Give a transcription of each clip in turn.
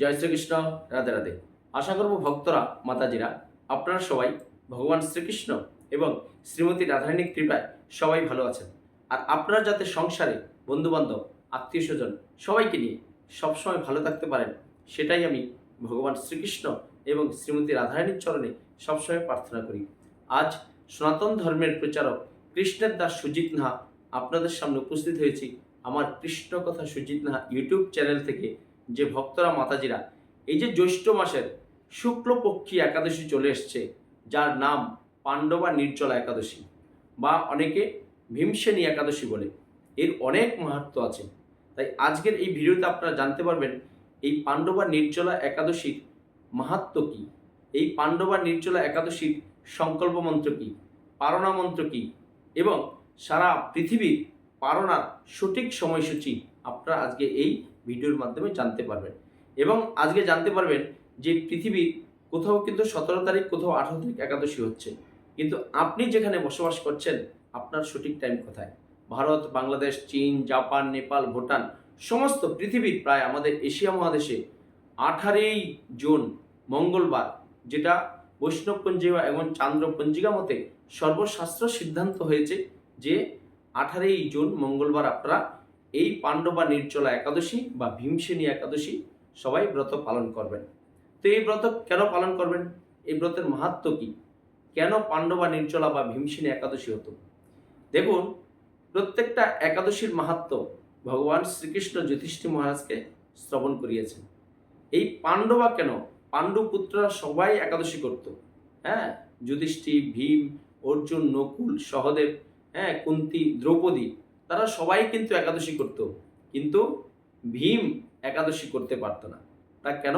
জয় শ্রীকৃষ্ণ, রাধে রাধে। আশা করব ভক্তরা, মাতাজিরা, আপনারা সবাই ভগবান শ্রীকৃষ্ণ এবং শ্রীমতী রাধারানীর কৃপায় সবাই ভালো আছেন। আর আপনারা যাতে সংসারে বন্ধুবান্ধব, আত্মীয় স্বজন সবাইকে নিয়ে সবসময় ভালো থাকতে পারেন, সেটাই আমি ভগবান শ্রীকৃষ্ণ এবং শ্রীমতী রাধারানীর চরণে সবসময় প্রার্থনা করি। আজ সনাতন ধর্মের প্রচারক কৃষ্ণের দাস সুজিত নাহা আপনাদের সামনে উপস্থিত হয়েছি। আমার কৃষ্ণ কথা সুজিত নাহা ইউটিউব চ্যানেল থেকে যে ভক্তরা মাতাজিরা, এই যে জ্যৈষ্ঠ মাসের শুক্লপক্ষী একাদশী চলে এসছে, যার নাম পাণ্ডবা নির্জলা একাদশী বা অনেকে ভীমসেনী একাদশী বলে। এর অনেক মাহাত্ম আছে। তাই আজকের এই ভিডিওতে আপনারা জানতে পারবেন, এই পাণ্ডবা নির্জলা একাদশীর মাহাত্ম কী? এই পাণ্ডবা নির্জলা একাদশীর সংকল্প মন্ত্র কী? পারণা মন্ত্র কী? এবং সারা পৃথিবীর পারণার সঠিক সময়সূচি আপনারা আজকে এই ভিডিওর মাধ্যমে জানতে পারবেন। এবং আজকে জানতে পারবেন যে পৃথিবীর কোথাও কিন্তু সতেরো তারিখ, কোথাও আঠারো তারিখ একাদশী হচ্ছে। কিন্তু আপনি যেখানে বসবাস করছেন, আপনার সঠিক টাইম কোথায়? ভারত, বাংলাদেশ, চীন, জাপান, নেপাল, ভুটান, সমস্ত পৃথিবীর প্রায় আমাদের এশিয়া মহাদেশে আঠারোই জুন, মঙ্গলবার, যেটা বৈষ্ণব পঞ্জিকা এবং চান্দ্র পঞ্জিকা মতে সর্বশাস্ত্র সিদ্ধান্ত হয়েছে যে আঠারোই জুন, মঙ্গলবার আপনারা এই পাণ্ডবা নির্জলা একাদশী বা ভীমসেনী একাদশী সবাই ব্রত পালন করবেন। তো এই ব্রত কেন পালন করবেন? এই ব্রতের মাহাত্ম কি? কেন পাণ্ডবা নির্জলা বা ভীমসেনী একাদশী হতো? দেখুন, প্রত্যেকটা একাদশীর মাহাত্ম ভগবান শ্রীকৃষ্ণ যুধিষ্ঠির মহারাজকে শ্রবণ করিয়েছেন। এই পাণ্ডবা কেন? পাণ্ডু পুত্ররা সবাই একাদশী করত। হ্যাঁ যুধিষ্ঠি ভীম, অর্জুন, নকুল, সহদেব হ্যাঁ কুন্তি, দ্রৌপদী তারা সবাই কিন্তু একাদশী করত, কিন্তু ভীম একাদশী করতে পারতো না। তা কেন?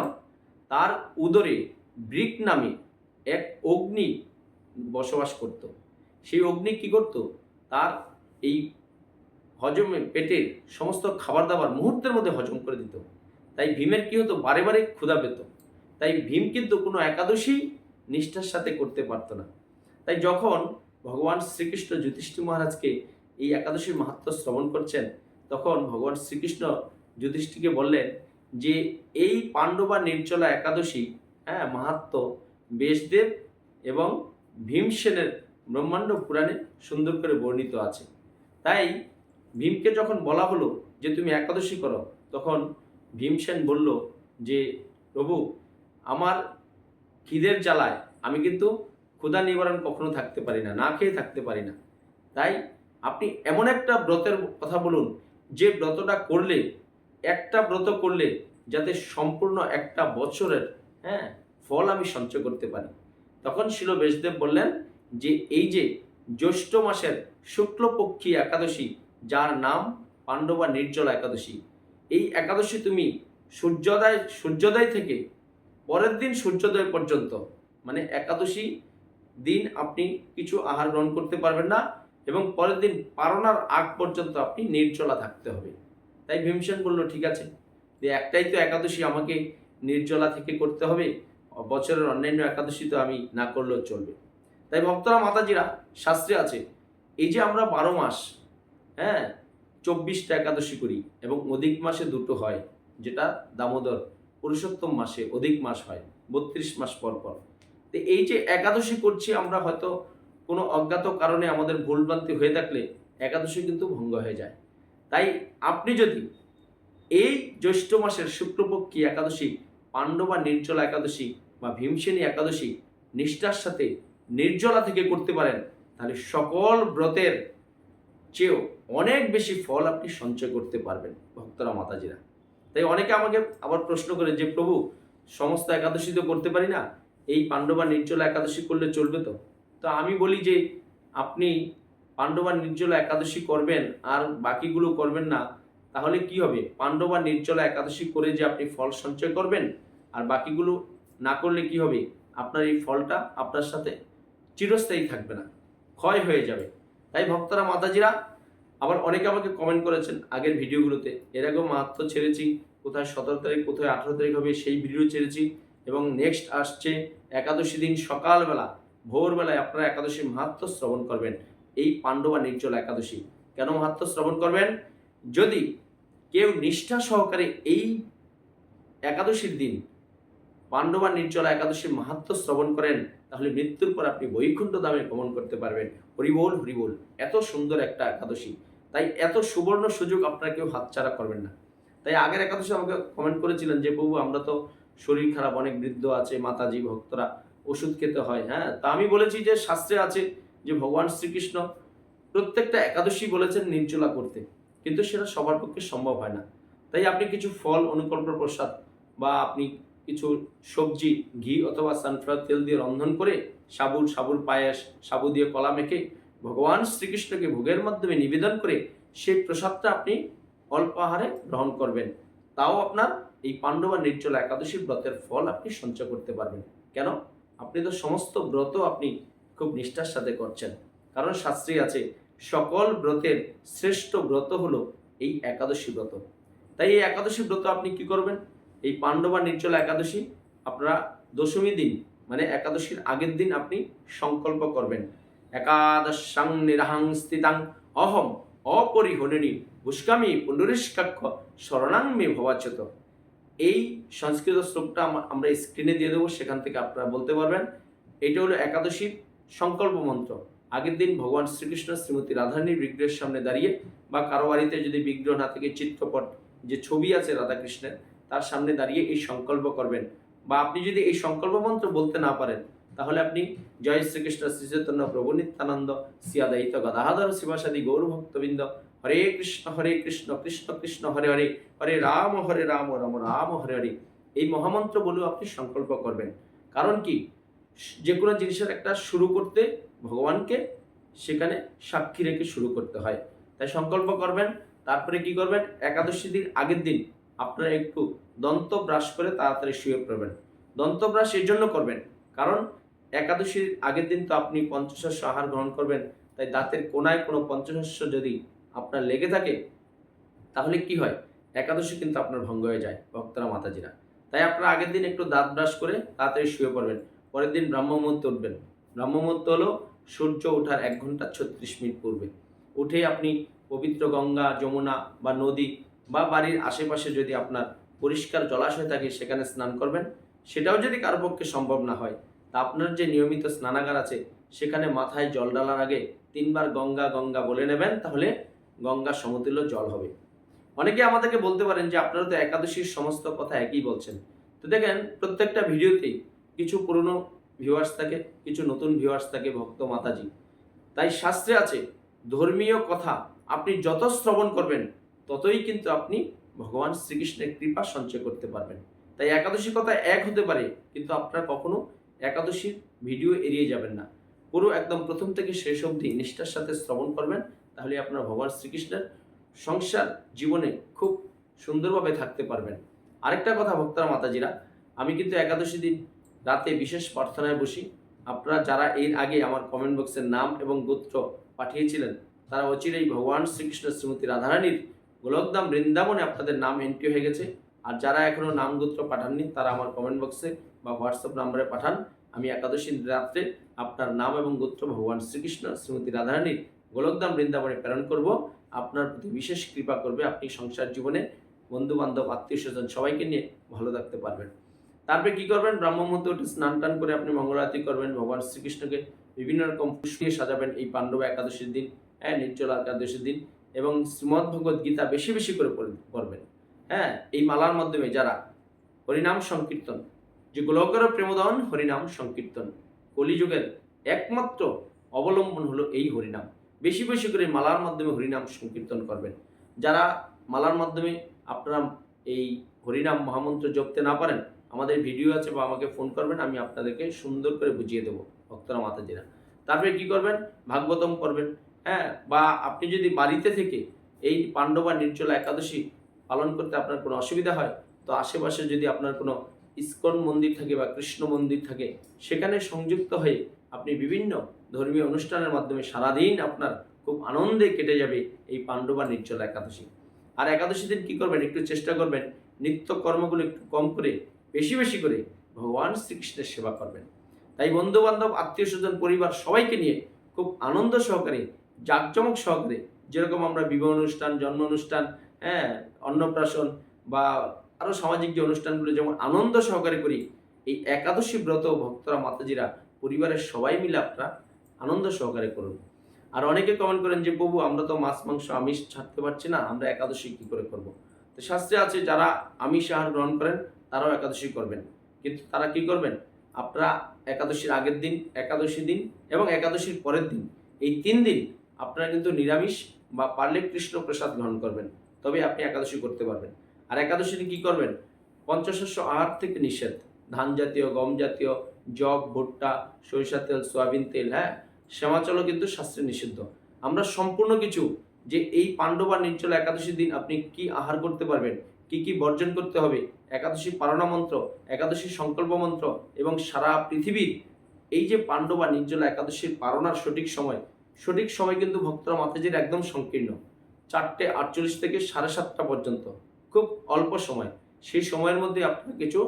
তার উদরে ব্রিক নামে এক অগ্নি বসবাস করত। সেই অগ্নি কি করত? তার এই হজমে পেটের সমস্ত খাবার দাবার মুহূর্তের মধ্যে হজম করে দিত। তাই ভীমের কি হতো? বারে বারে ক্ষুধা পেত। তাই ভীম কিন্তু কোনো একাদশী নিষ্ঠার সাথে করতে পারতো না। তাই যখন ভগবান শ্রীকৃষ্ণ যুধিষ্ঠির মহারাজকে এই একাদশীর মাহাত্ম শ্রবণ করছেন, তখন ভগবান শ্রীকৃষ্ণ যুধিষ্ঠিকে বললেন যে, এই পাণ্ডবা নির্জলা একাদশী হ্যাঁ মাহাত্ম বেশদেব এবং ভীমসেনের ব্রহ্মাণ্ড পুরাণে সুন্দর করে বর্ণিত আছে। তাই ভীমকে যখন বলা হলো যে, তুমি একাদশী করো, তখন ভীমসেন বলল যে, প্রভু, আমার খিদের জ্বালায় আমি কিন্তু ক্ষুধা নিবারণ কখনো থাকতে পারি না না খেয়ে থাকতে পারি না। তাই আপনি এমন একটা ব্রতের কথা বলুন, যে ব্রতটা করলে, একটা ব্রত করলে যাতে সম্পূর্ণ একটা বছরের হ্যাঁ ফল আমি সঞ্চয় করতে পারি। তখন শিল বেশদেব বললেন যে, এই যে জ্যৈষ্ঠ মাসের শুক্লপক্ষী একাদশী, যার নাম পাণ্ডবা নির্জলা একাদশী, এই একাদশী তুমি সূর্যোদয় সূর্যোদয় থেকে পরের দিন সূর্যোদয় পর্যন্ত মানে একাদশী দিন আপনি কিছু আহার গ্রহণ করতে পারবেন না এবং পরের দিন পারণার আগ পর্যন্ত আপনি নির্জলা থাকতে হবে। তাই ভীমসেন বলল, ঠিক আছে। যে একটাই তো একাদশী আমাকে নির্জলা থেকে করতে হবে। বছরের অন্যান্য একাদশী তো আমি না করলেও চলবে। তাই ভক্তরা, মাতাজিরা, শাস্ত্রে আছে, এই যে আমরা বারো মাস হ্যাঁ চব্বিশটা একাদশী করি এবং অধিক মাসে দুটো হয়, যেটা দামোদর পুরুষোত্তম মাসে অধিক মাস হয়, বত্রিশ মাস পর পর। তো এই যে একাদশী করছি আমরা হয়তো কোনো অজ্ঞাত কারণে আমাদের ভুলভ্রান্তি হয়ে থাকলে একাদশী কিন্তু ভঙ্গ হয়ে যায়। তাই আপনি যদি এই জ্যৈষ্ঠ মাসের শুক্লপক্ষী একাদশী, পাণ্ডবা নির্জলা একাদশী বা ভীমসেনী একাদশী নিষ্ঠার সাথে নির্জলা থেকে করতে পারেন, তাহলে সকল ব্রতের চেয়েও অনেক বেশি ফল আপনি সঞ্চয় করতে পারবেন ভক্তরা, মাতাজিরা। তাই অনেকে আমাকে আবার প্রশ্ন করে যে, প্রভু, সমস্ত একাদশী তো করতে পারি না? এই পাণ্ডবা নির্জলা একাদশী করলে চলবে তো? তো আমি বলি যে, আপনি পাণ্ডবা নির্জলা একাদশী করবেন আর বাকিগুলো করবেন না, তাহলে কি হবে? পাণ্ডবা নির্জলা একাদশী করে যে আপনি ফল সঞ্চয় করবেন, আর বাকিগুলো না করলে কি হবে? আপনার এই ফলটা আপনার সাথে চিরস্থায়ী থাকবে না, ক্ষয় হয়ে যাবে। তাই ভক্তরা, মাতাজিরা, আবার অনেকে আমাকে কমেন্ট করেছেন আগের ভিডিওগুলোতে, এর আগেও মাহাত্ম ছেড়েছি, কোথায় সতেরো তারিখ, কোথায় আঠেরো তারিখ হবে সেই ভিডিও ছেড়েছি, এবং নেক্সট আসছে একাদশী দিন সকালবেলা। ভোরবেলায় আপনারা একাদশী মাহাত্ম শ্রবণ করবেন। এই পাণ্ডবা নির্জলা একাদশী। কেন মাহাত্ম শ্রবণ করবেন? যদি কেউ নিষ্ঠা সহকারে এই একাদশীর দিন পাণ্ডবা নির্জলা একাদশীর মাহাত্ম শ্রবণ করেন, তাহলে মৃত্যুর পর আপনি বৈকুণ্ঠ দামে গমন করতে পারবেন। হরিবোল হরিবোল এত সুন্দর একটা একাদশী। তাই এত সুবর্ণ সুযোগ আপনারা কেউ হাতছাড়া করবেন না। তাই আগের একাদশী আমাকে কমেন্ট করেছিলেন যে, প্রভু, আমরা তো শরীর খারাপ, অনেক বৃদ্ধ আছে, মাতাজি, ভক্তরা ওষুধ খেতে হয় হ্যাঁ? তা আমি বলেছি যে শাস্ত্রে আছে যে ভগবান শ্রীকৃষ্ণ প্রত্যেকটা একাদশী বলেছেন নির্জলা করতে। কিন্তু সেটা সবার পক্ষে সম্ভব হয় না। তাই আপনি কিছু ফল অনুকল্প প্রসাদ বা আপনি কিছু সবজি, ঘি অথবা সানফ্লাওয়ার তেল দিয়ে রন্ধন করে সাবুর সাবুর পায়েস, সাবু দিয়ে কলা মেখে ভগবান শ্রীকৃষ্ণকে ভোগের মাধ্যমে নিবেদন করে সেই প্রসাদটা আপনি অল্প আহারে গ্রহণ করবেন। তাও আপনার এই পাণ্ডবা নির্জলা একাদশী ব্রতের ফল আপনি সঞ্চয় করতে পারবেন। কেন? আপনি তো সমস্ত ব্রত আপনি খুব নিষ্ঠার সাথে করছেন। কারণ শাস্ত্রী আছে, সকল ব্রতের শ্রেষ্ঠ ব্রত হলো এই একাদশী ব্রত। তাই এই একাদশী ব্রত আপনি কি করবেন? এই পাণ্ডবা নির্জলা একাদশী, আপনারা দশমী দিন মানে একাদশীর আগের দিন আপনি সংকল্প করবেন। একাদশাং নিরাহাং স্থিতাং অহম অপরিহরিণী পুষ্কামি পুণ্ডরিষ্কাক্ষ শরণাং ভবাচ্যত। এই সংস্কৃত শ্লোকটা আমা- আমরা স্ক্রিনে দিয়ে দেবো, সেখান থেকে আপনারা বলতে পারবেন। এটা হলো একাদশীর সংকল্প মন্ত্র। আগের দিন ভগবান শ্রীকৃষ্ণ শ্রীমতী রাধারানীর বিগ্রহের সামনে দাঁড়িয়ে বা কারও বাড়িতে যদি বিগ্রহ না থেকে, চিত্রপট যে ছবি আছে রাধাকৃষ্ণের, তার সামনে দাঁড়িয়ে এই সংকল্প করবেন। বা আপনি যদি এই সংকল্প মন্ত্র বলতে না পারেন, তাহলে আপনি জয় শ্রীকৃষ্ণ শ্রীচৈতন্য প্রভু নিত্যানন্দ সিয়াদায়িত গদাধর শিবাসাদি গৌরভক্তবৃন্দ হরে কৃষ্ণ হরে কৃষ্ণ কৃষ্ণ কৃষ্ণ, হরে হরে হরে রাম হরে রাম রাম রাম, হরে হরে। এই মহামন্ত্র বলেও আপনি সংকল্প করবেন। কারণ কি? যে কোনো জিনিসের একটা শুরু করতে ভগবানকে সেখানে সাক্ষী রেখে শুরু করতে হয়। তাই সংকল্প করবেন, তারপরে কি করবেন? একাদশী দিন আগের দিন আপনারা একটু দন্ত ব্রাশ করে তাড়াতাড়ি শুয়ে পড়বেন। দন্ত ব্রাশ এর জন্য করবেন। কারণ একাদশীর আগের দিন তো আপনি পঞ্চশস্য আহার গ্রহণ করবেন। তাই দাঁতের কোনায় কোনো পঞ্চশস্য যদি আপনার লেগে থাকে, তাহলে কি হয়? একাদশী কিন্তু আপনার ভঙ্গ হয়ে যায়, ভক্তরা, মাতাজিরা। তাই আপনারা আগের দিন একটু দাঁত ব্রাশ করে তাড়াতাড়ি শুয়ে পড়বেন। পরের দিন ব্রাহ্ম মুহূর্তে উঠবেন। ব্রাহ্ম মুহূর্ত হলো সূর্য ওঠার এক ঘণ্টা ছত্রিশ মিনিট পূর্বে। উঠে আপনি পবিত্র গঙ্গা, যমুনা বা নদী বা বাড়ির আশেপাশে যদি আপনার পরিষ্কার জলাশয় থাকে, সেখানে স্নান করবেন। সেটাও যদি কারও পক্ষে সম্ভব না হয়, তা আপনার যে নিয়মিত স্নানাগার আছে, সেখানে মাথায় জল ডালার আগে তিনবার গঙ্গা গঙ্গা বলে নেবেন, তাহলে গঙ্গা সমতুল্য জল হবে। অনেকে আমাদেরকে বলতে পারেন যে আপনারা তো একাদশীর সমস্ত কথা একই বলছেন। তো দেখেন, প্রত্যেকটা ভিডিওতেই কিছু পুরনো ভিউয়ার্স থাকে, কিছু নতুন ভিউয়ার্স থাকে ভক্ত মাতাজি। তাই শাস্ত্রে আছে, ধর্মীয় কথা আপনি যত শ্রবণ করবেন, ততই কিন্তু আপনি ভগবান শ্রীকৃষ্ণের কৃপা সঞ্চয় করতে পারবেন। তাই একাদশী কথা এক হতে পারে, কিন্তু আপনারা কখনো একাদশীর ভিডিও এড়িয়ে যাবেন না। পুরো একদম প্রথম থেকে শেষ অবধি নিষ্ঠার সাথে শ্রবণ করবেন তাহলে আপনারা ভগবান শ্রীকৃষ্ণের সংসার জীবনে খুব সুন্দরভাবে থাকতে পারবেন। আরেকটা কথা ভক্তরা, মাতাজিরা, আমি কিন্তু একাদশী দিন রাতে বিশেষ প্রার্থনায় বসি। আপনারা যারা এর আগে আমার কমেন্ট বক্সের নাম এবং গোত্র পাঠিয়েছিলেন, তারা অচিরেই ভগবান শ্রীকৃষ্ণ শ্রীমতী রাধারানীর গোলকদাম বৃন্দাবনে আপনাদের নাম এন্ট্রি হয়ে গেছে। আর যারা এখনও নাম গোত্র পাঠাননি, তারা আমার কমেন্ট বক্সে বা হোয়াটসঅ্যাপ নাম্বারে পাঠান। আমি একাদশী রাত্রে আপনার নাম এবং গোত্র ভগবান শ্রীকৃষ্ণ, শ্রীমতী রাধারানীর গোলকদাম বৃন্দাবনে প্রেরণ করব। আপনার প্রতি বিশেষ কৃপা করবে আপনি সংসার জীবনে বন্ধু বান্ধব আত্মীয় স্বজন সবাইকে নিয়ে ভালো থাকতে পারবেন। তারপরে কি করবেন? ব্রাহ্ম মুহূর্তে উঠে স্নান টান করে আপনি মঙ্গলারতি করবেন, ভগবান শ্রীকৃষ্ণকে বিভিন্ন রকম পুষ্প দিয়ে সাজাবেন এই পাণ্ডব একাদশীর দিন হ্যাঁ নির্জল একাদশীর দিন এবং শ্রীমদ্ ভগবদ গীতা বেশি বেশি করে পড়- পড়বেন হ্যাঁ এই মালার মাধ্যমে যারা হরিনাম সংকীর্তন, যে গোলকের প্রেমদন হরিনাম সংকীর্তন, কলিযুগের একমাত্র অবলম্বন হলো এই হরিনাম। বেশি বেশি করে মালার মাধ্যমে হরিনাম সংকীর্তন করবেন। যারা মালার মাধ্যমে আপনারা এই হরিনাম মহামন্ত্র জপতে না পারেন, আমাদের ভিডিও আছে বা আমাকে ফোন করবেন, আমি আপনাদেরকে সুন্দর করে বুঝিয়ে দেবো ভক্তরা মাতাজিরা। তারপরে কি করবেন? ভাগবতম করবেন হ্যাঁ? বা আপনি যদি বাড়িতে থেকে এই পাণ্ডবা নির্জলা একাদশী পালন করতে আপনার কোনো অসুবিধা হয়, তো আশেপাশে যদি আপনার কোনো ইস্কন মন্দির থাকে বা কৃষ্ণ মন্দির থাকে, সেখানে সংযুক্ত হয়ে আপনি বিভিন্ন ধর্মীয় অনুষ্ঠানের মাধ্যমে সারাদিন আপনার খুব আনন্দে কেটে যাবে এই পাণ্ডবা নির্জল একাদশী। আর একাদশী দিন কী করবেন? একটু চেষ্টা করবেন, নিত্য কর্মগুলো একটু কম করে, বেশি বেশি করে ভগবান শ্রীকৃষ্ণের সেবা করবেন। তাই বন্ধু বান্ধব আত্মীয় স্বজন, পরিবার সবাইকে নিয়ে খুব আনন্দ সহকারে, জাঁকজমক সহকারে, যেরকম আমরা বিবাহ অনুষ্ঠান, জন্ম অনুষ্ঠান হ্যাঁ অন্নপ্রাশন বা আরও সামাজিক যে অনুষ্ঠানগুলো, যেমন আনন্দ সহকারে করি, এই একাদশী ব্রত ভক্তরা, মাতাজিরা, পরিবারের সবাই মিলে আপনারা আনন্দ সহকারে করুন। আর অনেকে কমেন্ট করেন যে প্রভু আমরা তো মাছ, মাংস, আমিষ ছাড়তে পারছি না, আমরা একাদশী কি করে করব? তো শাস্ত্রে আছে, যারা আমিষ আহার গ্রহণ করেন, তারাও একাদশী করবেন। কিন্তু তারা কি করবেন? আপনারা একাদশীর আগের দিন, একাদশী দিন এবং একাদশীর পরের দিন, এই তিন দিন আপনারা কিন্তু নিরামিষ বা পারলে কৃষ্ণ প্রসাদ গ্রহণ করবেন। তবে আপনি একাদশী করতে পারবেন। আর একাদশীতে কি করবেন? পঞ্চশস্য আহার থেকে নিষেধ। ধান জাতীয় গম জাতীয় জব, ভুট্টা সরিষা তেল, সয়াবিন তেল হ্যাঁ? শ্যামাচলও কিন্তু শাস্ত্রে নিষিদ্ধ। আমরা সম্পূর্ণ কিছু যে এই পাণ্ডবা নির্জলা একাদশী দিন আপনি কি আহার করতে পারবেন, কি কি বর্জন করতে হবে, একাদশী পারণা মন্ত্র, একাদশী সংকল্প মন্ত্র এবং সারা পৃথিবীর এই যে পাণ্ডবা নির্জলা একাদশীর পারণার সঠিক সময় সঠিক সময় কিন্তু ভক্তরা মাতাজির একদম সংকীর্ণ, চারটে আটচল্লিশ থেকে সাড়ে সাতটা পর্যন্ত, খুব অল্প সময়। সেই সময়ের মধ্যে আপনারা কিছু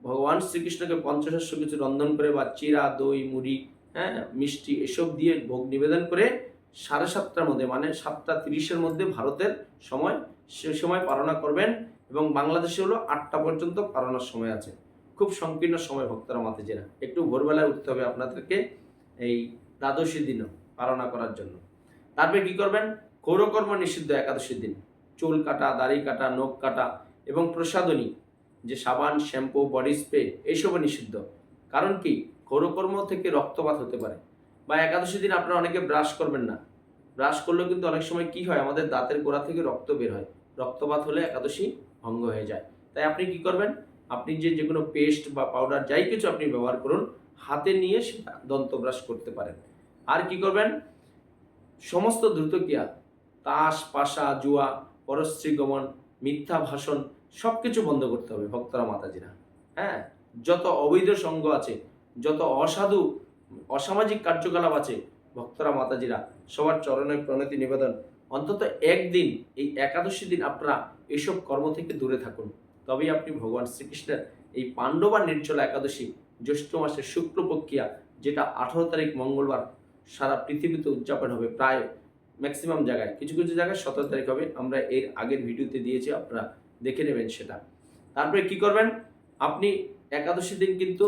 ভগবান শ্রীকৃষ্ণকে পঞ্চশস্য কিছু রন্ধন করে বা চিরা, দই, মুড়ি হ্যাঁ মিষ্টি এসব দিয়ে ভোগ নিবেদন করে সাড়ে সাতটার মধ্যে মানে সাতটা তিরিশের মধ্যে ভারতের সময়, সে সময় পালনা করবেন এবং বাংলাদেশে হলো আটটা পর্যন্ত পালনার সময় আছে। খুব সংকীর্ণ সময় ভক্তরা মাতেজেরা একটু ভোরবেলায় উঠতে হবে আপনাদেরকে এই দ্বাদশী দিনও পালনা করার জন্য। তারপরে কি করবেন? কৌরকর্ম নিষিদ্ধ একাদশীর দিন। চুল কাটা, দাড়ি কাটা, নখ কাটা এবং প্রসাদনী যে সাবান, শ্যাম্পু, বডি স্প্রে, এইসবও নিষিদ্ধ। কারণ কি? ঘোরকর্ম থেকে রক্তপাত হতে পারে। বা একাদশী দিন আপনারা অনেকে ব্রাশ করবেন না। ব্রাশ করলেও কিন্তু অনেক সময় কি হয়? আমাদের দাঁতের গোড়া থেকে রক্ত বের হয়। রক্তপাত হলে একাদশী ভঙ্গ হয়ে যায়। তাই আপনি কি করবেন? আপনি যে যে কোনো পেস্ট বা পাউডার যাই কিছু আপনি ব্যবহার করুন, হাতে নিয়ে সেটা দন্ত ব্রাশ করতে পারেন। আর কি করবেন? সমস্ত দ্রুতক্রিয়া তাস, পাশা, জুয়া, পরশ্রী গমন, মিথ্যা ভাষণ সব কিছু বন্ধ করতে হবে ভক্তরা, মাতাজিরা। হ্যাঁ? যত অবৈধ সঙ্গ আছে, যত অসাধু, অসামাজিক কার্যকলাপ আছে, ভক্তরা, মাতাজিরা, সবার চরণে প্রণতি, নিবেদন। অন্তত একদিন, এই একাদশী দিন আপনারা এইসব কর্ম থেকে দূরে থাকুন। তবেই আপনি ভগবান শ্রীকৃষ্ণের এই পাণ্ডবা নির্জলা একাদশী, জ্যৈষ্ঠ মাসের শুক্লপক্ষিয়া যেটা আঠারো তারিখ মঙ্গলবার সারা পৃথিবীতে উদযাপন হবে, প্রায় ম্যাক্সিমাম জায়গায়, কিছু কিছু জায়গায় সতেরো তারিখ হবে। আমরা এর আগের ভিডিওতে দিয়েছি, আপনারা দেখে নেবেন সেটা। তারপরে কি করবেন? আপনি একাদশী দিন কিন্তু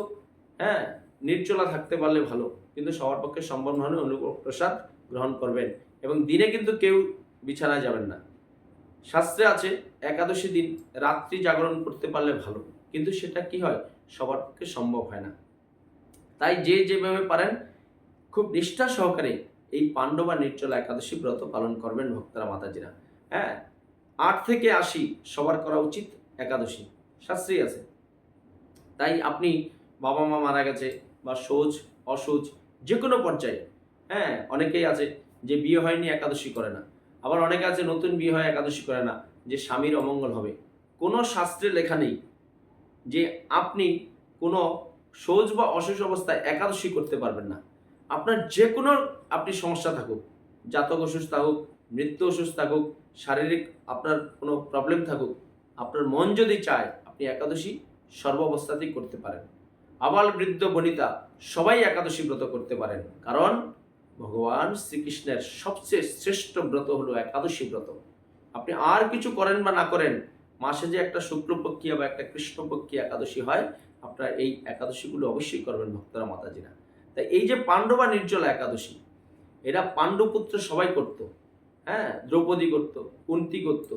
হ্যাঁ নির্জলা থাকতে পারলে ভালো, কিন্তু সবার পক্ষে সম্ভব নয় অনুগ্রহ প্রসাদ গ্রহণ করবেন এবং দিনে কিন্তু কেউ বিছানায় যাবেন না। শাস্ত্রে আছে, একাদশী দিন রাত্রি জাগরণ করতে পারলে ভালো, কিন্তু সেটা কি হয়? সবার পক্ষে সম্ভব হয় না। তাই যে যেভাবে পারেন, খুব নিষ্ঠা সহকারে এই পাণ্ডবা নির্জলা একাদশী ব্রত পালন করবেন ভক্তরা মাতাজিরা। হ্যাঁ আট থেকে আশি সবার করা উচিত একাদশী। শাস্ত্রী আছে। তাই আপনি বাবা মা মারা গেছে বা সোজ অসোজ যে কোনো পর্যায়ে হ্যাঁ অনেকেই আছে যে বিয়ে হয়নি, একাদশী করে না। আবার অনেকে আছে নতুন বিয়ে হয়, একাদশী করে না, যে স্বামীর অমঙ্গল হবে। কোনো শাস্ত্রে লেখা নেই যে আপনি কোনো সোজ বা অসুস্থ অবস্থায় একাদশী করতে পারবেন না। আপনার যে কোনো আপনি সমস্যা থাকুক, জাতক অসুস্থ থাকুক মৃত্যু অসুস্থ থাকুক, শারীরিক আপনার কোনো প্রবলেম থাকুক, আপনার মন যদি চায়, আপনি একাদশী সর্বাবস্থাতেই করতে পারেন। আবাল বৃদ্ধ বনিতা সবাই একাদশী ব্রত করতে পারেন। কারণ ভগবান শ্রীকৃষ্ণের সবচেয়ে শ্রেষ্ঠ ব্রত হলো একাদশী ব্রত। আপনি আর কিছু করেন বা না করেন, মাসে যে একটা শুক্লপক্ষিয়া বা একটা কৃষ্ণপক্ষী একাদশী হয়, আপনারা এই একাদশীগুলো অবশ্যই করবেন ভক্তরা, মাতাজিরা। তাই এই যে পাণ্ডবা নির্জলা একাদশী, এরা পাণ্ডুপুত্র সবাই করত। হ্যাঁ দ্রৌপদী করত, কুন্তি করত।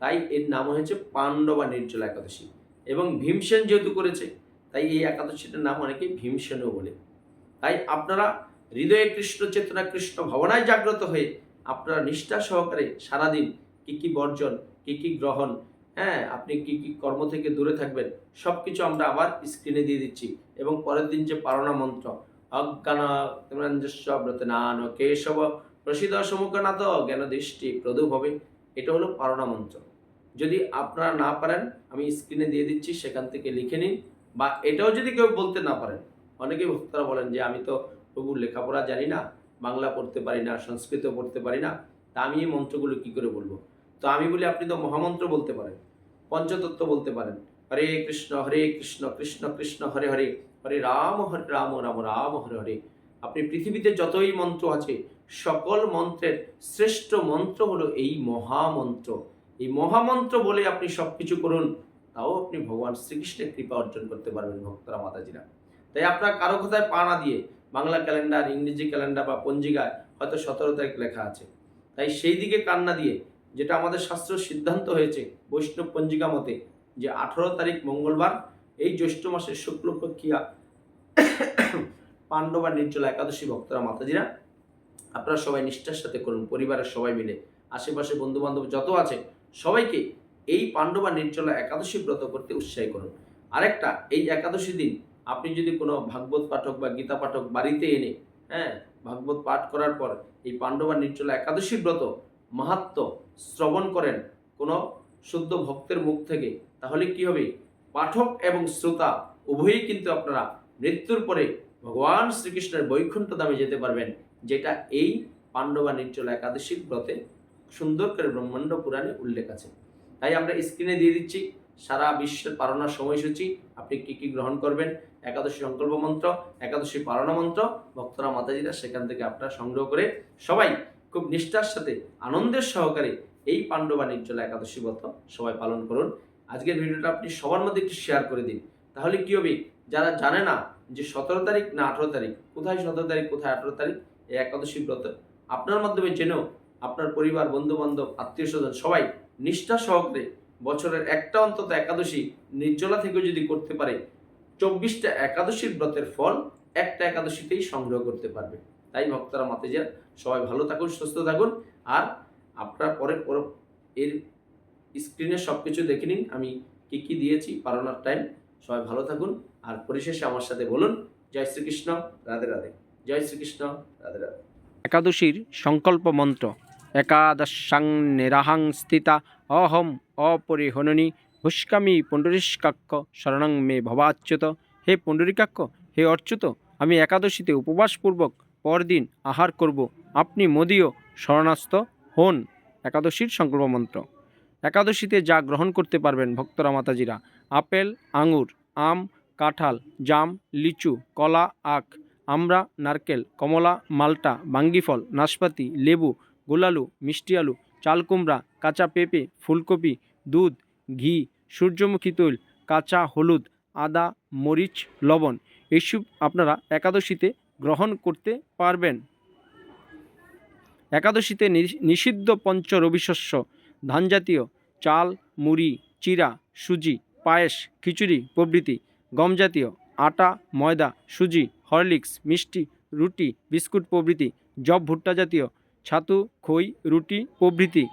তাই এর নাম হয়েছে পাণ্ডবা নির্জলা একাদশী। এবং ভীমসেন যেহেতু করেছে, তাই এই একাদশীটার নাম অনেকে ভীমসেনও বলে। তাই আপনারা হৃদয়ে কৃষ্ণ চেতনা, কৃষ্ণ ভাবনায় জাগ্রত হয়ে আপনারা নিষ্ঠা সহকারে সারাদিন কী কী বর্জন, কী কী গ্রহণ হ্যাঁ আপনি কী কী কর্ম থেকে দূরে থাকবেন সব কিছু আমরা আবার স্ক্রিনে দিয়ে দিচ্ছি। এবং পরের দিন যে পারণা মন্ত্র অজ্ঞান কেশব প্রসিদ্ধ সমুখনাথ জ্ঞান দৃষ্টি প্রদু হবে। এটা হলো পারণা মন্ত্র। যদি আপনারা না পারেন, আমি স্ক্রিনে দিয়ে দিচ্ছি, সেখান থেকে লিখে নিন। বা এটাও যদি কেউ বলতে না পারেন অনেকে ভক্তরা বলেন যে, আমি তো প্রভুর লেখাপড়া জানি না, বাংলা পড়তে পারি না, সংস্কৃত পড়তে পারি না, তা আমি এই মন্ত্রগুলো কি করে বলব? তো আমি বলি, আপনি তো মহামন্ত্র বলতে পারেন, পঞ্চতত্ত্ব বলতে পারেন, হরে কৃষ্ণ হরে কৃষ্ণ কৃষ্ণ কৃষ্ণ, হরে হরে হরে রাম হরে রাম রাম রাম, হরে হরে। আপনি পৃথিবীতে যতই মন্ত্র আছে সকল মন্ত্রের শ্রেষ্ঠ মন্ত্র হলো এই মহামন্ত্র। এই মহামন্ত্র বলে আপনি সব কিছু করুন, তাও আপনি ভগবান শ্রীকৃষ্ণের কৃপা অর্জন করতে পারবেন ভক্তরা, মাতাজিরা। তাই আপনার কারও কোথায় পা না দিয়ে বাংলা ক্যালেন্ডার, ইংরেজি ক্যালেন্ডার বা পঞ্জিকায় হয়তো সতেরো তারিখ লেখা আছে। তাই সেই দিকে কান না দিয়ে যেটা আমাদের শাস্ত্র সিদ্ধান্ত হয়েছে বৈষ্ণব পঞ্জিকা মতে যে আঠারো তারিখ মঙ্গলবার, এই জ্যৈষ্ঠ মাসের শুক্লপক্ষিয়া পাণ্ডবা নির্জলা একাদশী ভক্তরা, মাতাজিরা আপনারা সবাই নিষ্ঠার সাথে করুন, পরিবারের সবাই মিলে। আশেপাশে বন্ধু বান্ধব যত আছে, সবাইকে এই পাণ্ডবা নির্জলা একাদশী ব্রত করতে উৎসাহী করুন। আরেকটা, এই একাদশী দিন আপনি যদি কোনো ভাগবত পাঠক বা গীতা পাঠক বাড়িতে এনে হ্যাঁ ভাগবত পাঠ করার পর এই পাণ্ডবা নির্জলা একাদশী ব্রত মাহাত্ম শ্রবণ করেন কোনো শুদ্ধ ভক্তের মুখ থেকে, তাহলে কি হবে? পাঠক এবং শ্রোতা উভয়ই কিন্তু আপনারা মৃত্যুর পরে ভগবান শ্রীকৃষ্ণের বৈকুণ্ঠ দামে যেতে পারবেন। যেটা এই পাণ্ডবা নির্জলা একাদশীর ব্রতে সুন্দর করে ব্রহ্মাণ্ড পুরাণে উল্লেখ আছে। তাই আমরা স্ক্রিনে দিয়ে দিচ্ছি, সারা বিশ্বের পালনার সময়সূচি, আপনি কি কি গ্রহণ করবেন? একাদশী সংকল্প মন্ত্র, একাদশী পালনা মন্ত্র, ভক্তরা, মাতাজিরা সেখান থেকে আপনারা সংগ্রহ করে সবাই খুব নিষ্ঠার সাথে, আনন্দের সহকারে এই পাণ্ডবা নির্জলা একাদশী ব্রত সবাই পালন করুন। আজকের ভিডিওটা আপনি সবার মধ্যে একটু শেয়ার করে দিন। তাহলে কি হবে? যারা জানে না যে সতেরো তারিখ না আঠেরো তারিখ, কোথায় সতেরো তারিখ, কোথায় আঠেরো তারিখ এই একাদশী ব্রত। আপনার মাধ্যমে জেনেও আপনার পরিবার বন্ধু বান্ধব আত্মীয় স্বজন সবাই নিষ্ঠা সহকারে বছরের একটা অন্তত একাদশী নির্জলা থেকেও যদি করতে পারে, চব্বিশটা একাদশীর ব্রতের ফল একটা একাদশীতেই সংগ্রহ করতে পারবে। তাই ভক্তরা মাতে যান সবাই ভালো থাকুন, সুস্থ থাকুন। আর আপনার পরে পর- এর স্ক্রিনে সব কিছু দেখে নিন, আমি কি কি দিয়েছি পালনার টাইম, সবাই ভালো থাকুন। আর পরিশেষে আমার সাথে বলুন, জয় শ্রীকৃষ্ণ, রাধে রাধে। জয় শ্রীকৃষ্ণ একাদশীর সংকল্প মন্ত্র, একাদশাং নিরাহাং স্থিতা, অহম অপরিহননী, ভুষ্কামি পুণ্ডরীকাক্ষ শরণং মে ভবাচ্যুত। হে পুণ্ডরীকাক্ষ, হে অচ্যুত, আমি একাদশীতে উপবাসপূর্বক পরদিন আহার করব। আপনি মোদীয় শরণাস্ত হন। একাদশীর সংকল্প মন্ত্র। একাদশীতে যা গ্রহণ করতে পারবেন ভক্তরা মাতাজিরা, আপেল, আঙুর, আম, কাঁঠাল, জাম, লিচু, কলা, আখ আমরা, নারকেল, কমলা, মাল্টা, বাঙ্গিফল, নাশপাতি, লেবু, গোলালু, মিষ্টি আলু, চালকুমড়া, কাঁচা পেঁপে, ফুলকপি, দুধ, ঘি, সূর্যমুখী তৈল, কাঁচা হলুদ, আদা, মরিচ, লবণ এইসব আপনারা একাদশীতে গ্রহণ করতে পারবেন। একাদশীতে নিষিদ্ধ পঞ্চ রবিশস্য, ধানজাতীয়, চাল, মুড়ি, চিরা, সুজি, পায়েস, খিচুড়ি, প্রভৃতি, গমজাতীয় আটা, ময়দা, সুজি, হরলিক্স, মিষ্টি, রুটি, বিস্কুট প্রভৃতি জব ভুট্টা জাতীয়, ছাতু, খই, রুটি প্রভৃতি,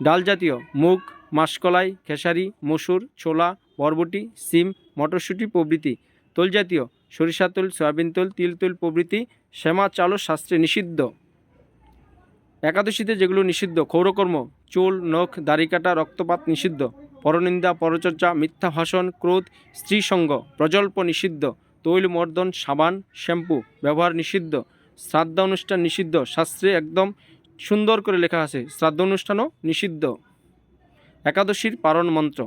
ডাল জাতীয়, মুগ, মাসকলাই, খেসারি, মসুর, ছোলা, বরবটি, সিম, মটরশুঁটি প্রভৃতি জাতীয় সরিষা তেল, সয়াবিন তেল, তিল তেল প্রভৃতি, শ্যামা চালও শাস্ত্রে নিষিদ্ধ। একাদশীতে যেগুলো নিষিদ্ধ, ক্ষৌরকর্ম, চুল, নখ, দাড়ি কাটা, রক্তপাত নিষিদ্ধ। পরনিন্দা, পরচর্চা, মিথ্যা ভাষণ, ক্রোধ, স্ত্রীসঙ্গ, প্রজল্প নিষিদ্ধ, তৈল মর্দন, সাবান, শ্যাম্পু, ব্যবহার নিষিদ্ধ, শ্রাদ্ধ অনুষ্ঠান নিষিদ্ধ, শাস্ত্রে একদম সুন্দর করে লেখা আছে, শ্রাদ্ধ অনুষ্ঠানও নিষিদ্ধ। একাদশীর পারণ মন্ত্র,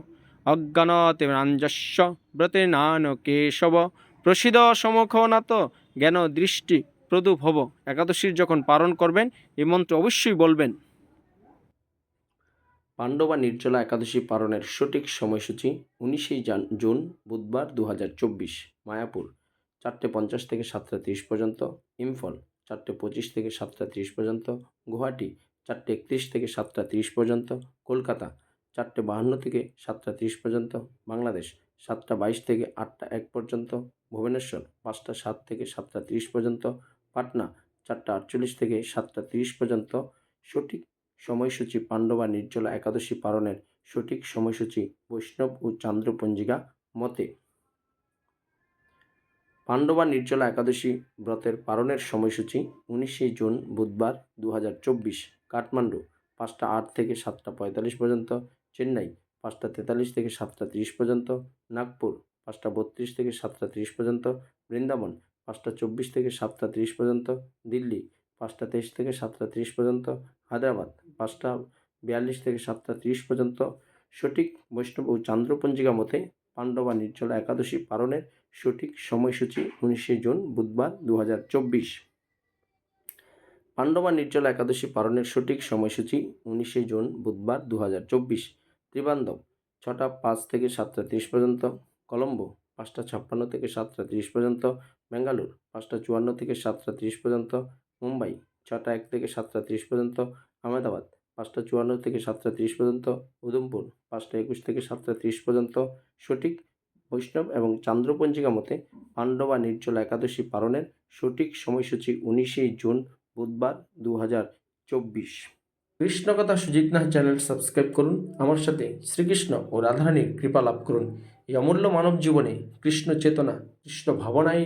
অজ্ঞানতে রাঞ্জস্য ব্রতে নান কেশব প্রসিদ্ধ সমখনাত জ্ঞান দৃষ্টি প্রদূপ হব একাদশীর যখন পালন করবেন, এই মন্ত্র অবশ্যই বলবেন। পাণ্ডবা নির্জলা একাদশী পালনের সঠিক সময়সূচি উনিশেই জান- বুধবার দু হাজার চব্বিশ, মায়াপুর, চারটে পঞ্চাশ থেকে সাতটা তিরিশ পর্যন্ত, ইম্ফল, চারটে পঁচিশ থেকে সাতটা তিরিশ পর্যন্ত, গুয়াহাটি, চারটে একত্রিশ থেকে সাতটা তিরিশ পর্যন্ত, কলকাতা, চারটে বাহান্ন থেকে সাতটা তিরিশ পর্যন্ত, বাংলাদেশ, সাতটা বাইশ থেকে আটটা এক পর্যন্ত, ভুবনেশ্বর, পাঁচটা সাত থেকে সাতটা তিরিশ পর্যন্ত, পাটনা, চারটা আটচল্লিশ থেকে সাতটা তিরিশ পর্যন্ত, সঠিক সময়সূচি পাণ্ডবা নির্জলা একাদশী পালনের সঠিক সময়সূচি বৈষ্ণব ও চান্দ্রপঞ্জিকা মতে। পাণ্ডবা নির্জলা একাদশী ব্রতের পালনের সময়সূচি উনিশে জুন বুধবার দু হাজার চব্বিশ, কাঠমান্ডু পাঁচটা আট থেকে সাতটা পঁয়তাল্লিশ পর্যন্ত, চেন্নাই পাঁচটা তেতাল্লিশ থেকে সাতটা তিরিশ পর্যন্ত, নাগপুর পাঁচটা বত্রিশ থেকে সাতটা তিরিশ পর্যন্ত, বৃন্দাবন পাঁচটা চব্বিশ থেকে সাতটা তিরিশ পর্যন্ত, দিল্লি পাঁচটা তেইশ থেকে সাতটা তিরিশ পর্যন্ত হায়দ্রাবাদ। পাঁচটা বিয়াল্লিশ থেকে সাতটা তিরিশ পর্যন্ত সঠিক বৈষ্ণব ও চান্দ্রপঞ্জিকা মতে পাণ্ডবা নির্জলা একাদশী পালনের সঠিক সময়সূচি উনিশে জুন বুধবার দু হাজার চব্বিশ। পাণ্ডবা নির্জলা একাদশী পালনের সঠিক সময়সূচি উনিশে জুন বুধবার দু হাজার চব্বিশ। ত্রিবান্ধব, ছটা পাঁচ থেকে সাতটা তিরিশ পর্যন্ত। কলম্বো, পাঁচটা ছাপ্পান্ন থেকে সাতটা তিরিশ পর্যন্ত। ব্যাঙ্গালোর পাঁচটা চুয়ান্ন থেকে সাতটা তিরিশ পর্যন্ত। মুম্বাই ছটা এক থেকে সাতটা তিরিশ পর্যন্ত আহমেদাবাদ, পাঁচটা চুয়ান্ন থেকে সাতটা তিরিশ পর্যন্ত উধমপুর, পাঁচটা একুশ থেকে সাতটা তিরিশ পর্যন্ত সঠিক বৈষ্ণব এবং চান্দ্রপঞ্জিকা মতে পাণ্ডবা নির্জলা একাদশী পালনের সঠিক সময়সূচি উনিশে জুন বুধবার দু হাজার চব্বিশ। কৃষ্ণকথা সুজিত নাথ চ্যানেল সাবস্ক্রাইব করুন। আমার সাথে শ্রীকৃষ্ণ ও রাধারানীর কৃপা লাভ করুন। এই অমূল্য মানব জীবনে কৃষ্ণ চেতনা, কৃষ্ণ ভাবনায়